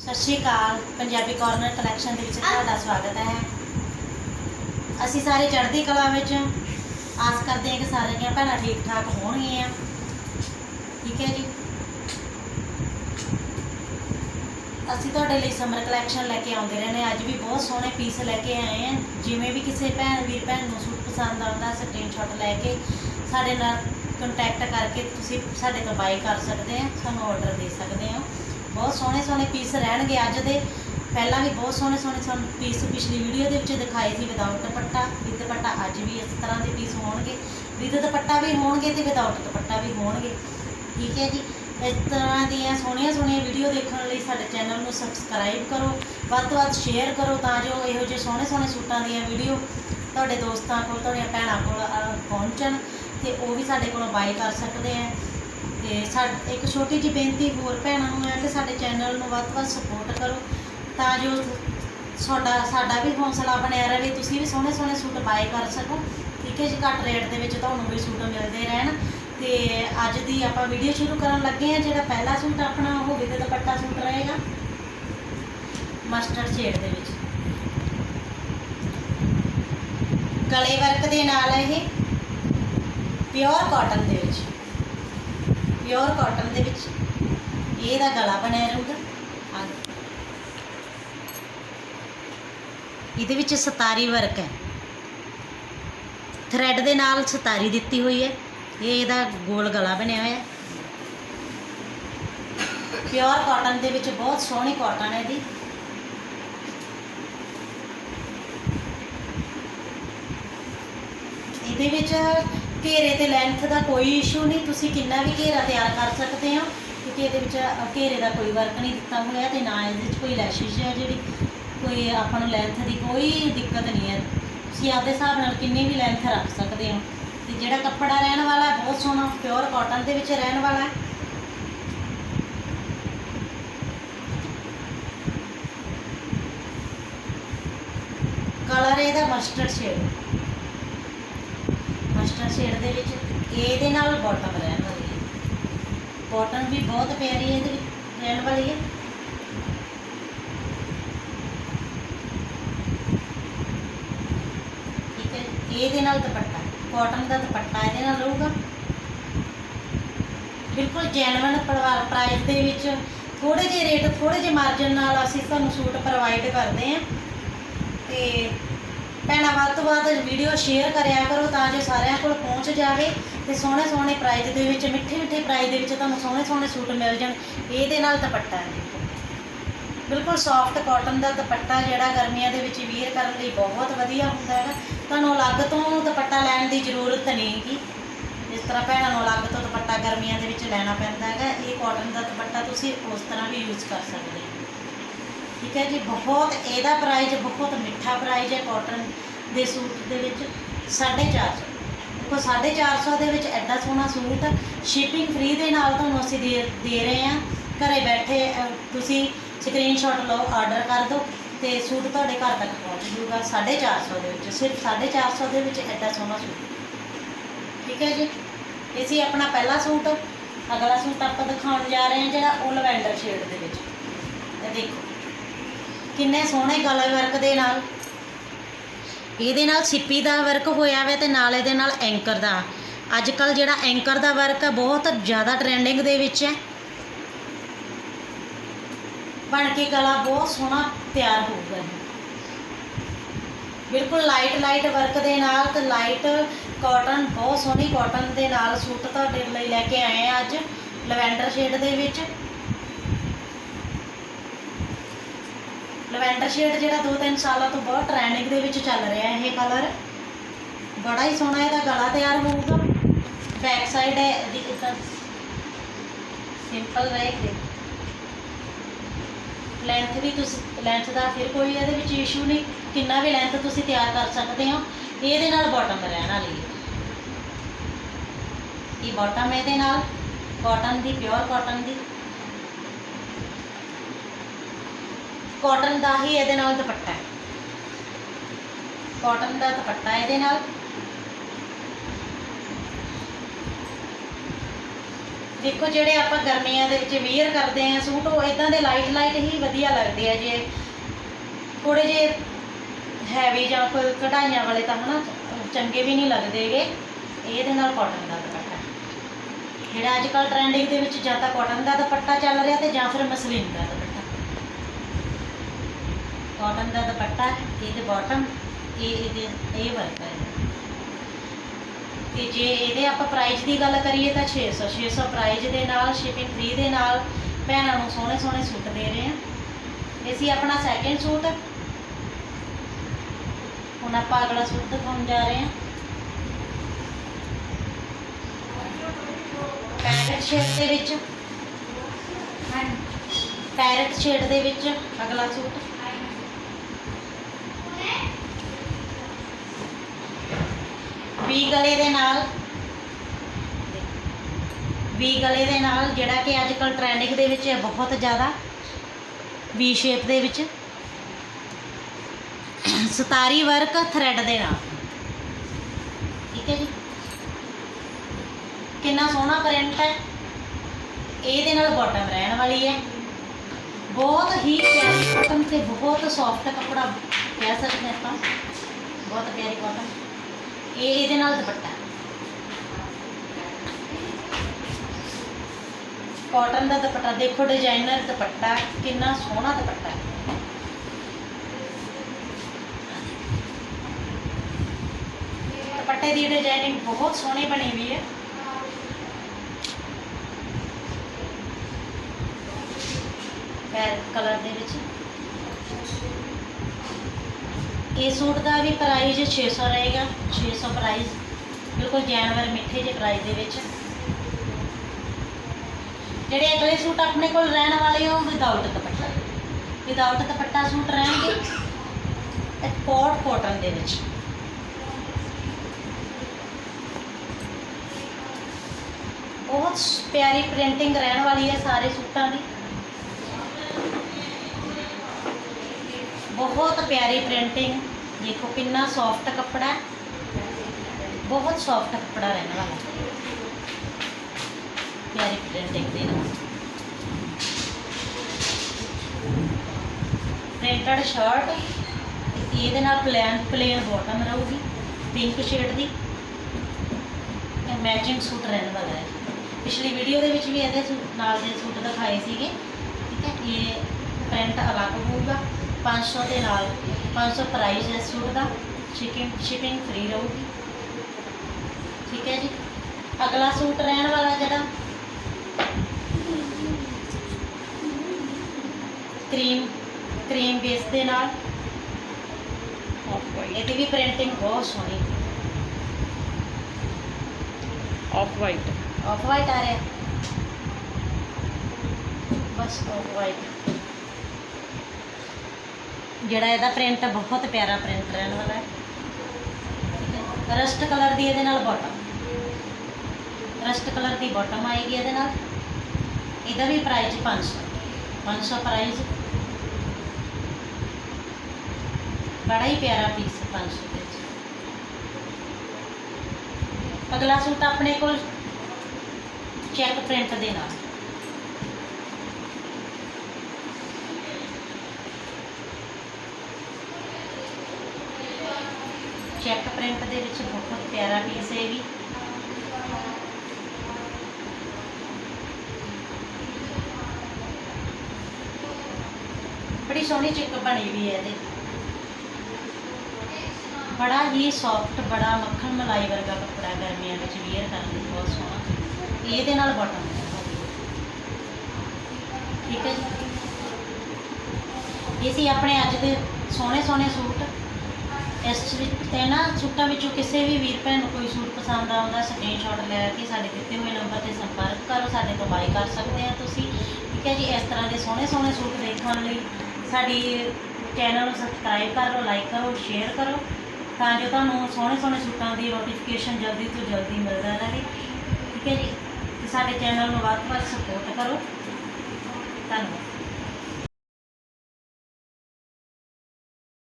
ਸਤਿ ਸ਼੍ਰੀ ਅਕਾਲ, ਪੰਜਾਬੀ ਕਾਰਨਰ ਕਲੈਕਸ਼ਨ ਦੇ ਵਿੱਚ ਤੁਹਾਡਾ ਸਵਾਗਤ ਹੈ। ਅਸੀਂ ਸਾਰੇ ਚੜ੍ਹਦੀ ਕਲਾ ਵਿੱਚ ਆਸ ਕਰਦੇ ਹਾਂ ਕਿ ਸਾਰੀਆਂ ਭੈਣਾਂ ਠੀਕ ਠਾਕ ਹੋਣਗੀਆਂ। ਠੀਕ ਹੈ ਜੀ। ਅਸੀਂ ਤੁਹਾਡੇ ਲਈ ਸਮਰ ਕਲੈਕਸ਼ਨ ਲੈ ਕੇ ਆਉਂਦੇ ਰਹਿੰਦੇ ਹਾਂ। ਅੱਜ ਵੀ ਬਹੁਤ ਸੋਹਣੇ ਪੀਸ ਲੈ ਕੇ ਆਏ ਹਾਂ। ਜਿਵੇਂ ਵੀ ਕਿਸੇ ਭੈਣ, ਵੀਰ ਭੈਣ ਨੂੰ ਸੂਟ ਪਸੰਦ ਆਉਂਦਾ ਸਕਰੀਨਸ਼ਾਟ ਲੈ ਕੇ ਸਾਡੇ ਨਾਲ ਕੰਟੈਕਟ ਕਰਕੇ ਤੁਸੀਂ ਸਾਡੇ ਤੋਂ ਬਾਈ ਕਰ ਸਕਦੇ ਆ ਸਾਨੂੰ ਆਰਡਰ ਦੇ ਸਕਦੇ ਹੋ। ਬਹੁਤ ਸੋਹਣੇ ਸੋਹਣੇ ਪੀਸ ਰਹਿਣਗੇ ਅੱਜ ਦੇ। ਪਹਿਲਾਂ ਵੀ ਬਹੁਤ ਸੋਹਣੇ ਸੋਹਣੇ ਸਾਨੂੰ ਪੀਸ ਪਿਛਲੀ ਵੀਡੀਓ ਦੇ ਵਿੱਚ ਦਿਖਾਏ ਸੀ ਵਿਦਆਊਟ ਦੁਪੱਟਾ। ਵਿਦ ਦੁਪੱਟਾ ਅੱਜ ਵੀ ਇਸ ਤਰ੍ਹਾਂ ਦੇ ਪੀਸ ਹੋਣਗੇ। ਵਿਦ ਦੁਪੱਟਾ ਵੀ ਹੋਣਗੇ ਤੇ ਵਿਦਆਊਟ ਦੁਪੱਟਾ ਵੀ ਹੋਣਗੇ। ਠੀਕ ਹੈ ਜੀ। ਇਸ ਤਰ੍ਹਾਂ ਦੀਆਂ ਸੋਹਣੀਆਂ ਸੋਹਣੀਆਂ ਵੀਡੀਓ ਦੇਖਣ ਲਈ ਸਾਡੇ ਚੈਨਲ ਨੂੰ ਸਬਸਕ੍ਰਾਈਬ ਕਰੋ। ਵੱਧ ਤੋਂ ਵੱਧ ਸ਼ੇਅਰ ਕਰੋ ਤਾਂ ਜੋ ਇਹੋ ਜਿਹੇ ਸੋਹਣੇ ਸੋਹਣੇ ਸੂਟਾਂ ਦੀਆਂ ਵੀਡੀਓ ਤੁਹਾਡੇ ਦੋਸਤਾਂ ਕੋਲ, ਤੁਹਾਡੀਆਂ ਭੈਣਾਂ ਕੋਲ ਪਹੁੰਚਣ ਤੇ ਉਹ ਵੀ ਸਾਡੇ ਕੋਲੋਂ ਬਾਈ ਕਰ ਸਕਦੇ ਆ। ਤੇ ਸਾਡ ਇੱਕ ਛੋਟੀ ਜਿਹੀ ਬੇਨਤੀ ਹੋਰ ਭੈਣਾਂ ਨੂੰ ਹੈ ਕਿ ਸਾਡੇ ਚੈਨਲ ਨੂੰ ਵੱਧ ਤੋਂ ਵੱਧ ਸਪੋਰਟ ਕਰੋ, ਤਾਂ ਜੋ ਸਾਡਾ ਸਾਡਾ ਵੀ ਹੌਸਲਾ ਬਣਿਆ ਰਹੇ, ਤੁਸੀਂ ਵੀ ਸੋਹਣੇ ਸੋਹਣੇ ਸੂਟ ਬਾਏ ਕਰ ਸਕੋ। ਠੀਕ ਹੈ ਜੀ, ਘੱਟ ਰੇਟ ਦੇ ਵਿੱਚ ਤੁਹਾਨੂੰ ਵੀ ਸੂਟ ਮਿਲਦੇ ਰਹਿਣ। ਤੇ ਅੱਜ ਦੀ ਆਪਾਂ ਵੀਡੀਓ ਸ਼ੁਰੂ ਕਰਨ ਲੱਗੇ ਹਾਂ, ਜਿਹੜਾ ਪਹਿਲਾ ਸੂਟ ਆਪਣਾ, ਉਹ ਵਿਦ ਦੁਪੱਟਾ ਸੂਟ ਰਹੇਗਾ। ਮਸਟਰਡ ਸ਼ੇਡ ਦੇ ਵਿੱਚ। ਗਲੇ ਵਰਕ ਦੇ ਨਾਲ ਇਹ ਪਿਓਰ ਕਾਟਨ ਦੇ ਵਿੱਚ। ਪਿਓਰ ਕਾਟਨ ਦੇ ਵਿੱਚ। ਇਹਦਾ ਗਲਾ ਬਣਿਆ ਰਹੂਗਾ। ਇਹਦੇ ਵਿੱਚ ਸਤਾਰੀ ਵਰਕ ਹੈ। ਥ੍ਰੈਡ ਦੇ ਨਾਲ ਸਤਾਰੀ ਦਿੱਤੀ ਹੋਈ ਹੈ। ਇਹ ਇਹਦਾ ਗੋਲ ਗਲਾ ਬਣਿਆ ਹੋਇਆ ਹੈ। ਪਿਓਰ ਕਾਟਨ ਦੇ ਵਿੱਚ ਬਹੁਤ ਸੋਹਣੀ ਕਾਟਨ ਹੈ ਇਹਦੀ। ਇਹਦੇ ਵਿੱਚ ਘੇਰੇ ਤੇ ਲੈਂਥ ਦਾ ਕੋਈ ਇਸ਼ੂ ਨਹੀਂ, ਤੁਸੀਂ ਕਿੰਨਾ ਵੀ ਘੇਰਾ ਤਿਆਰ ਕਰ ਸਕਦੇ ਹੋ, ਕਿਉਂਕਿ ਇਹਦੇ ਵਿੱਚ ਘੇਰੇ ਦਾ ਕੋਈ ਵਰਕ ਨਹੀਂ ਦਿੱਤਾ ਹੋਇਆ ਤੇ ਨਾ ਇਹਦੇ ਵਿੱਚ ਕੋਈ ਲੈਸ਼ਿਸ਼ ਹੈ ਜਿਹੜੀ ਕੋਈ ਆਪਾਂ ਨੂੰ ਲੈਂਥ ਦੀ ਕੋਈ ਦਿੱਕਤ ਨਹੀਂ ਹੈ। ਤੁਸੀਂ ਆਪਦੇ ਹਿਸਾਬ ਨਾਲ ਕਿੰਨੀ ਵੀ ਲੈਂਥ ਰੱਖ ਸਕਦੇ ਹੋ। ਤੇ ਜਿਹੜਾ ਕੱਪੜਾ ਰਹਿਣ ਵਾਲਾ ਬਹੁਤ ਸੋਹਣਾ ਪਿਓਰ ਕਾਟਨ ਦੇ ਵਿੱਚ ਰਹਿਣ ਵਾਲਾ ਹੈ। ਕਲਰ ਇਹਦਾ ਮਸਟਰਡ ਸ਼ੇਡ ਸ਼ੇਡ ਦੇ ਵਿੱਚ ਇਹਦੇ ਨਾਲ ਬਾਟਮ ਰਹਿਣ ਵਾਲੀ ਹੈ। ਬਾਟਮ ਵੀ ਬਹੁਤ ਪਿਆਰੀ ਹੈ ਇਹਦੇ ਵਿੱਚ, ਰਹਿਣ ਵਾਲੀ ਹੈ। ਠੀਕ ਹੈ ਇਹਦੇ ਨਾਲ ਦੁਪੱਟਾ ਕਾਟਨ ਦਾ ਦੁਪੱਟਾ ਇਹਦੇ ਨਾਲ ਰਹੂਗਾ। ਬਿਲਕੁਲ ਜੈਨੂਇਨ ਪ੍ਰਾਈਸ ਦੇ ਵਿੱਚ ਥੋੜੇ ਜਿਹੇ ਰੇਟ ਥੋੜੇ ਜਿਹੇ ਮਾਰਜਨ ਨਾਲ ਅਸੀਂ ਤੁਹਾਨੂੰ ਸੂਟ ਪ੍ਰੋਵਾਈਡ ਕਰਦੇ ਹਾਂ। ਤੇ ਭੈਣਾਂ, ਵੱਧ ਤੋਂ ਵੱਧ ਵੀਡੀਓ ਸ਼ੇਅਰ ਕਰਿਆ ਕਰੋ ਤਾਂ ਜੋ ਸਾਰਿਆਂ ਕੋਲ ਪਹੁੰਚ ਜਾਵੇ ਤੇ ਸੋਹਣੇ ਸੋਹਣੇ ਪ੍ਰਾਈਜ਼ ਦੇ ਵਿੱਚ, ਮਿੱਠੇ ਮਿੱਠੇ ਪ੍ਰਾਈਜ਼ ਦੇ ਵਿੱਚ ਤੁਹਾਨੂੰ ਸੋਹਣੇ ਸੋਹਣੇ ਸੂਟ ਮਿਲ ਜਾਣ। ਇਹਦੇ ਨਾਲ ਦੁਪੱਟਾ ਹੈ। ਬਿਲਕੁਲ ਸੌਫਟ ਕਾਟਨ ਦਾ ਦੁਪੱਟਾ ਜਿਹੜਾ ਗਰਮੀਆਂ ਦੇ ਵਿੱਚ ਵੀਅਰ ਕਰਨ ਲਈ ਬਹੁਤ ਵਧੀਆ ਹੁੰਦਾ ਹੈਗਾ। ਤੁਹਾਨੂੰ ਅਲੱਗ ਤੋਂ ਦੁਪੱਟਾ ਲੈਣ ਦੀ ਜ਼ਰੂਰਤ ਨਹੀਂ ਜਿਸ ਤਰ੍ਹਾਂ ਭੈਣਾਂ ਨੂੰ ਅਲੱਗ ਤੋਂ ਦੁਪੱਟਾ ਗਰਮੀਆਂ ਦੇ ਵਿੱਚ ਲੈਣਾ ਪੈਂਦਾ ਹੈਗਾ, ਇਹ ਕਾਟਨ ਦਾ ਦੁਪੱਟਾ ਤੁਸੀਂ ਉਸ ਤਰ੍ਹਾਂ ਵੀ ਯੂਜ਼ ਕਰ ਸਕਦੇ ਹੋ। ਠੀਕ ਹੈ ਜੀ, ਬਹੁਤ ਇਹਦਾ ਪ੍ਰਾਈਜ ਬਹੁਤ ਮਿੱਠਾ ਪ੍ਰਾਈਜ਼ ਹੈ ਕਾਟਨ ਦੇ ਸੂਟ ਦੇ ਵਿੱਚ 450 ਦੇਖੋ 450 ਦੇ ਵਿੱਚ ਐਡਾ ਸੋਹਣਾ ਸੂਟ ਸ਼ਿਪਿੰਗ ਫ੍ਰੀ ਦੇ ਨਾਲ ਤੁਹਾਨੂੰ ਅਸੀਂ ਦੇ ਦੇ ਰਹੇ ਹਾਂ। ਘਰੇ ਬੈਠੇ ਤੁਸੀਂ ਸਕਰੀਨਸ਼ਾਟ ਲਓ ਆਰਡਰ ਕਰ ਦਿਓ ਤੇ ਸੂਟ ਤੁਹਾਡੇ ਘਰ ਤੱਕ ਪਹੁੰਚ ਜੂਗਾ 450 ਦੇ ਵਿੱਚ। ਸਿਰਫ 450 ਦੇ ਵਿੱਚ ਐਡਾ ਸੋਹਣਾ ਸੂਟ। ਠੀਕ ਹੈ ਜੀ? ਇਹ ਸੀ ਆਪਣਾ ਪਹਿਲਾ ਸੂਟ। ਅਗਲਾ ਸੂਟ ਆਪਾਂ ਦਿਖਾਉਣ ਜਾ ਰਹੇ ਹਾਂ ਜਿਹੜਾ ਉਹ ਲਵੈਂਡਰ ਸ਼ੇਡ ਦੇ ਵਿੱਚ। ਇਹ ਦੇਖੋ। ਕਿੰਨੇ ਸੋਹਣੇ ਗਲੇ ਵਰਕ ਦੇ ਨਾਲ। ਇਹਦੇ ਨਾਲ ਸਿੱਪੀ ਦਾ ਵਰਕ ਹੋਇਆ ਹੋਇਆ ਤੇ ਨਾਲ ਇਹਦੇ ਨਾਲ ਐਂਕਰ ਦਾ। ਅੱਜ ਕੱਲ ਜਿਹੜਾ ਐਂਕਰ ਦਾ ਵਰਕ ਹੈ ਬਹੁਤ ਜ਼ਿਆਦਾ ਟ੍ਰੈਂਡਿੰਗ ਦੇ ਵਿੱਚ ਹੈ। ਬਣ ਕੇ ਗਲਾ ਬਹੁਤ ਸੋਹਣਾ ਤਿਆਰ ਹੋਊਗਾ ਇਹ। ਬਿਲਕੁਲ ਲਾਈਟ ਲਾਈਟ ਵਰਕ ਦੇ ਨਾਲ ਤੇ ਲਾਈਟ ਕਾਟਨ ਬਹੁਤ ਸੋਹਣੀ ਕਾਟਨ ਦੇ ਨਾਲ ਸੂਟ ਤੁਹਾਡੇ ਲਈ ਲੈ ਕੇ ਆਏ ਆ ਅੱਜ। ਲਵੈਂਡਰ ਸ਼ੇਡ ਦੇ ਵਿੱਚ। ਲਵੈਂਡਰ ਸ਼ੇਡ ਜਿਹੜਾ 2-3 ਸਾਲਾਂ ਤੋਂ ਬਹੁਤ ਟ੍ਰੈਂਡਿੰਗ ਦੇ ਵਿੱਚ ਚੱਲ ਰਿਹਾ ਹੈ ਇਹ ਕਲਰ ਬੜਾ ਹੀ ਸੋਹਣਾ ਇਹਦਾ ਗਲਾ ਤਿਆਰ ਹੋਊਗਾ। ਬੈਕ ਸਾਈਡ ਹੈ, ਇਹਦੀ ਇਦਾਂ ਸਿੰਪਲ ਰਹੇਗੀ ਲੈਂਥ ਵੀ ਤੁਸੀਂ ਲੈਂਥ ਦਾ ਫਿਰ ਕੋਈ ਇਹਦੇ ਵਿੱਚ ਇਸ਼ੂ ਨਹੀਂ। ਕਿੰਨਾ ਵੀ ਲੈਂਥ ਤੁਸੀਂ ਤਿਆਰ ਕਰ ਸਕਦੇ ਹੋ, ਇਹਦੇ ਨਾਲ ਬਾਟਮ ਰਹਿਣ ਵਾਲੀ ਹੈ। ਇਹ ਬਾਟਮ ਇਹਦੇ ਨਾਲ। ਕਾਟਨ ਦੀ ਪਿਓਰ ਕਾਟਨ ਦੀ। ਕਾਟਨ ਦਾ ਹੀ ਇਹਦੇ ਨਾਲ ਦੁਪੱਟਾ ਹੈ। ਕਾਟਨ ਦਾ ਦੁਪੱਟਾ ਇਹਦੇ ਨਾਲ। ਦੇਖੋ ਜਿਹੜੇ ਆਪਾਂ ਗਰਮੀਆਂ ਦੇ ਵਿੱਚ ਵੀਅਰ ਕਰਦੇ ਆ ਸੂਟ, ਉਹ ਇਦਾਂ ਦੇ ਲਾਈਟ ਲਾਈਟ ਹੀ ਵਧੀਆ ਲੱਗਦੇ ਆ ਜੇ। ਥੋੜੇ ਜੇ ਹੈਵੀ ਜਾਂ ਕੋਈ ਕਢਾਈਆਂ ਵਾਲੇ ਤਾਂ ਹਨਾ, ਚੰਗੇ ਵੀ ਨਹੀਂ ਲੱਗਦੇਗੇ ਇਹਦੇ ਨਾਲ ਕਾਟਨ ਦਾ ਦੁਪੱਟਾ ਜਿਹੜਾ ਅੱਜ ਕੱਲ ਟ੍ਰੈਂਡਿੰਗ ਦੇ ਵਿੱਚ ਜਾਂ ਤਾਂ ਕਾਟਨ ਦਾ ਦੁਪੱਟਾ ਚੱਲ ਰਿਹਾ ਤੇ ਜਾਂ ਫਿਰ ਮਸਲੀਨ ਦਾ ਦੁਪੱਟਾ। ਕਾਟਨ ਦਾ ਦੁਪੱਟਾ ਇਹਦੇ ਬਾਟਮ ਇਹ ਇਹਦੇ, ਇਹ ਵਰਕ ਹੈ। ਤੇ ਜੇ ਇਹਦੇ ਆਪਾਂ ਪ੍ਰਾਈਸ ਦੀ ਗੱਲ ਕਰੀਏ ਤਾਂ 600 600 ਪ੍ਰਾਈਸ ਦੇ ਨਾਲ ਸ਼ਿਪਿੰਗ ਫ੍ਰੀ ਦੇ ਨਾਲ ਭੈਣਾਂ ਨੂੰ ਸੋਹਣੇ ਸੋਹਣੇ ਸੂਟ ਦੇ ਰਹੇ ਆ ਇਹ ਸੀ ਆਪਣਾ ਸੈਕਿੰਡ ਸੂਟ। ਹੁਣ ਆਪਾਂ ਅਗਲਾ ਸੂਟ ਦਿਖਾਉਣ ਜਾ ਰਹੇ ਹਾਂ। ਪੈਰਟ ਸ਼ੇਡ ਦੇ ਵਿੱਚ। ਪੈਰਟ ਸ਼ੇਡ ਦੇ ਵਿੱਚ ਅਗਲਾ ਸੂਟ। ਵੀ ਗਲੇ ਦੇ ਨਾਲ। ਵੀ ਗਲੇ ਦੇ ਨਾਲ, ਜਿਹੜਾ ਕਿ ਅੱਜ ਕੱਲ ਟ੍ਰੈਂਡਿੰਗ ਦੇ ਵਿੱਚ ਹੈ ਬਹੁਤ ਜ਼ਿਆਦਾ। ਵੀ ਸ਼ੇਪ ਦੇ ਵਿੱਚ। ਸਤਾਰੀ ਵਰਕ ਥ੍ਰੈਡ ਦੇ ਨਾਲ। ਠੀਕ ਹੈ ਜੀ। ਕਿੰਨਾ ਸੋਹਣਾ ਪ੍ਰਿੰਟ ਹੈ। ਇਹਦੇ ਨਾਲ ਬਾਟਮ ਰਹਿਣ ਵਾਲੀ ਹੈ। ਬਹੁਤ ਹੀ ਪਿਆਰੀ ਕਾਟਨ ਤੇ ਬਹੁਤ ਸੌਫਟ ਕੱਪੜਾ ਕਹਿ ਸਕਦੇ ਹਾਂ ਆਪਾਂ। ਬਹੁਤ ਪਿਆਰੀ ਕਾਟਨ ਇਹ ਇਹਦੇ ਨਾਲ ਦੁਪੱਟਾ ਕਾਟਨ ਦਾ ਦੁਪੱਟਾ ਦੇਖੋ ਡਿਜ਼ਾਈਨਰ ਦੁਪੱਟਾ ਕਿੰਨਾ ਸੋਹਣਾ ਦੁਪੱਟਾ ਹੈ ਦੁਪੱਟੇ ਦੀ ਡਿਜ਼ਾਈਨਿੰਗ ਬਹੁਤ ਸੋਹਣੀ ਬਣੀ ਹੋਈ ਹੈ ਪੈਰ ਕਲਰ ਦੇ ਵਿੱਚ ਇਹ ਸੂਟ ਦਾ ਵੀ ਪ੍ਰਾਈਸ 600 ਰਹੇਗਾ 600 ਪ੍ਰਾਈਸ ਬਿਲਕੁਲ ਜੈਨਵਰ ਮਿੱਠੇ ਜਿਹੇ ਪ੍ਰਾਈਸ ਦੇ ਵਿੱਚ। ਜਿਹੜੇ ਅਗਲੇ ਸੂਟ ਆਪਣੇ ਕੋਲ ਰਹਿਣ ਵਾਲੇ ਹੋ without dupatta. Without dupatta suit ਰਹਿਣਗੇ, ਤੇ ਕੋਟ ਕਾਟਨ ਦੇ ਵਿੱਚ। ਬਹੁਤ ਪਿਆਰੀ ਪ੍ਰਿੰਟਿੰਗ ਰਹਿਣ ਵਾਲੀ ਹੈ ਸਾਰੇ ਸੂਟਾਂ ਦੀ। ਬਹੁਤ ਪਿਆਰੀ ਪ੍ਰਿੰਟਿੰਗ ਦੇਖੋ ਕਿੰਨਾ ਸੌਫਟ ਕੱਪੜਾ ਹੈ। ਬਹੁਤ ਸੌਫਟ ਕੱਪੜਾ ਰਹਿਣ ਵਾਲਾ ਪਿਆਰੀ ਪ੍ਰਿੰਟਿੰਗ ਦੇ ਨਾਲ ਪ੍ਰਿੰਟਡ ਸ਼ਰਟ ਇਹਦੇ ਨਾਲ ਪਲੇਨ ਪਲੇਨ ਬਾਟਮ ਰਹੂਗੀ ਪਿੰਕ ਸ਼ੇਡ ਦੀ। ਮੈਚਿੰਗ ਸੂਟ ਰਹਿਣ ਵਾਲਾ ਹੈ। ਪਿਛਲੀ ਵੀਡੀਓ ਦੇ ਵਿੱਚ ਵੀ ਇਹਦੇ ਨਾਲ ਦੇ ਸੂਟ ਦਿਖਾਏ ਸੀਗੇ। ਠੀਕ ਹੈ, ਇਹ ਪ੍ਰਿੰਟ ਅਲੱਗ ਹੋਊਗਾ। 500 ਦੇ ਨਾਲ 500 ਪ੍ਰਾਈਸ ਹੈ ਸੂਟ ਦਾ ਸ਼ਿਪਿੰਗ ਸ਼ਿਪਿੰਗ ਫ੍ਰੀ ਰਹੂਗੀ। ਠੀਕ ਹੈ ਜੀ? ਅਗਲਾ ਸੂਟ ਰਹਿਣ ਵਾਲਾ ਜਿਹੜਾ ਕਰੀਮ ਕਰੀਮ ਬੇਸ ਦੇ ਨਾਲ। ਇਹਦੀ ਵੀ ਪ੍ਰਿੰਟਿੰਗ ਬਹੁਤ ਸੋਹਣੀ। ਆਫ ਵਾਈਟ ਆਫ ਵਾਈਟ ਆ ਰਿਹਾ। ਬਸ ਆਫ ਵਾਈਟ ਜਿਹੜਾ ਇਹਦਾ ਪ੍ਰਿੰਟ ਬਹੁਤ ਪਿਆਰਾ ਪ੍ਰਿੰਟ ਰਹਿਣ ਵਾਲਾ ਹੈ। ਰਸਟ ਕਲਰ ਦੀ ਇਹਦੇ ਨਾਲ ਬਾਟਮ ਰਸਟ ਕਲਰ ਦੀ ਬਾਟਮ ਆਏਗੀ ਇਹਦੇ ਨਾਲ। ਇਹਦਾ ਵੀ ਪ੍ਰਾਈਸ 500 500 ਪ੍ਰਾਈਸ ਬੜਾ ਹੀ ਪਿਆਰਾ ਪੀਸ 500 ਦੇ ਵਿੱਚ। ਅਗਲਾ ਸੂਟ ਆਪਣੇ ਕੋਲ ਚੈੱਕ ਪ੍ਰਿੰਟ ਦੇ ਨਾਲ। 11 ਪੀਸ ਇਹ ਵੀ। ਬੜੀ ਸੋਹਣੀ ਚਿੱਕ ਬਣੀ ਵੀ ਹੈ ਇਹਦੇ। ਬੜਾ ਹੀ ਸੌਫਟ ਬੜਾ ਮੱਖਣ ਮਲਾਈ ਵਰਗਾ ਕੱਪੜਾ ਗਰਮੀਆਂ ਵਿੱਚ ਵੀਅਰ ਕਰਨ ਲਈ ਬਹੁਤ ਸੋਹਣਾ। ਇਹਦੇ ਨਾਲ ਬਾਟਮ ਠੀਕ ਹੈ ਜੀ। ਇਹ ਸੀ ਆਪਣੇ ਅੱਜ ਦੇ ਸੋਹਣੇ ਸੋਹਣੇ ਸੂਟ। ਇਸ ਵਿੱਚ ਤੇ ਨਾ ਸੂਟਾਂ ਵਿੱਚੋਂ ਕਿਸੇ ਵੀ ਵੀਰ ਭੈਣ ਨੂੰ ਕੋਈ ਸੂਟ ਪਸੰਦ ਆਉਂਦਾ ਸਕਰੀਨਸ਼ਾਟ ਲੈ ਕੇ ਸਾਡੇ ਦਿੱਤੇ ਹੋਏ ਨੰਬਰ ਤੇ ਸੰਪਰਕ ਕਰੋ, ਸਾਡੇ ਤੋਂ ਬਾਈ ਕਰ ਸਕਦੇ ਆ ਤੁਸੀਂ। ਠੀਕ ਹੈ ਜੀ, ਇਸ ਤਰ੍ਹਾਂ ਦੇ ਸੋਹਣੇ ਸੋਹਣੇ ਸੂਟ ਦੇਖਣ ਲਈ ਸਾਡੀ ਚੈਨਲ ਨੂੰ ਸਬਸਕ੍ਰਾਈਬ ਕਰੋ ਲਾਈਕ ਕਰੋ ਸ਼ੇਅਰ ਕਰੋ, ਤਾਂ ਜੋ ਤੁਹਾਨੂੰ ਸੋਹਣੇ ਸੋਹਣੇ ਸੂਟਾਂ ਦੀ ਨੋਟੀਫਿਕੇਸ਼ਨ ਜਲਦੀ ਤੋਂ ਜਲਦੀ ਮਿਲਦਾ ਰਹੇ। ਠੀਕ ਹੈ ਜੀ ਸਾਡੇ ਚੈਨਲ ਨੂੰ ਵੱਧ ਤੋਂ ਵੱਧ ਸਪੋਰਟ ਕਰੋ। ਧੰਨਵਾਦ।